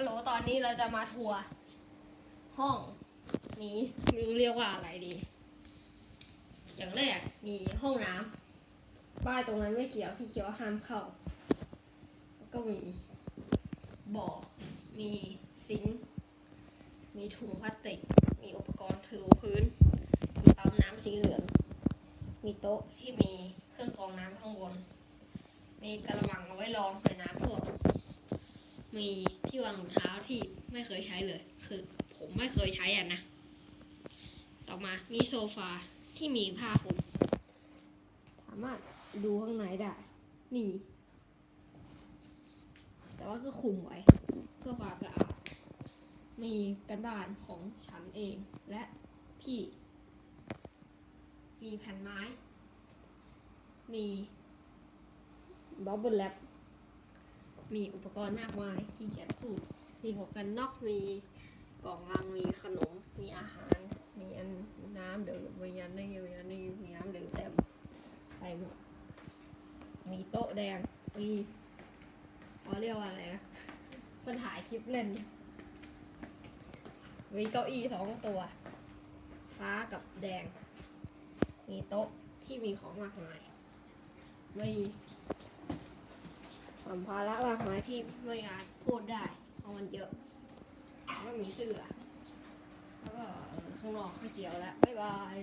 ฮัลโหลตอนนี้เราจะมาทัวร์ห้องนี้ไม่รู้เรียกว่าอะไรดี อย่างแรกมีห้องน้ำป้ายตรงนั้นไม่เกี่ยวที่เขียวห้ามเข้า แล้วก็มีบ่อ มีซิงค์มีถุงพลาสติก มีอุปกรณ์ถือพื้น มีปั๊มน้ำสีเหลือง มีโต๊ะที่มีเครื่องกรองน้ำข้างบน มีกระมังเอาไว้รองใส่น้ำท่วม มีที่วางรองเท้าที่ไม่เคยใช้เลย คือผมไม่เคยใช้อะนะ ต่อมามีโซฟาที่มีผ้าคลุมสามารถดูข้างในได้ นี่ แต่ว่าก็คลุมไว้ เพื่อความสะอาดมีกันบ้านของฉันเองและพี่ มีแผ่นไม้ มีบับเบิลแลป มีอุปกรณ์มากมายที่เขียนพูดมีหัวกันน็อกมีกล่องลังมีขนม มีอาหาร มีอันน้ำดื่มมีอันนี้มีอันนี้มีน้ำดื่มเต็มไปหมดมีโต๊ะแดง มีเขาเรียกว่าอะไรนะคนถ่ายคลิปเล่นอยู่มีเก้าอี้สองตัว ฟ้ากับแดง มีโต๊ะที่มีของมากมาย มี สัมภาระมากมายที่ไม่อาจพูดได้เพราะมันเยอะแล้วก็มีเสื้อแล้วก็เออข้างนอกไม่เกี่ยวแล้วบ๊ายบาย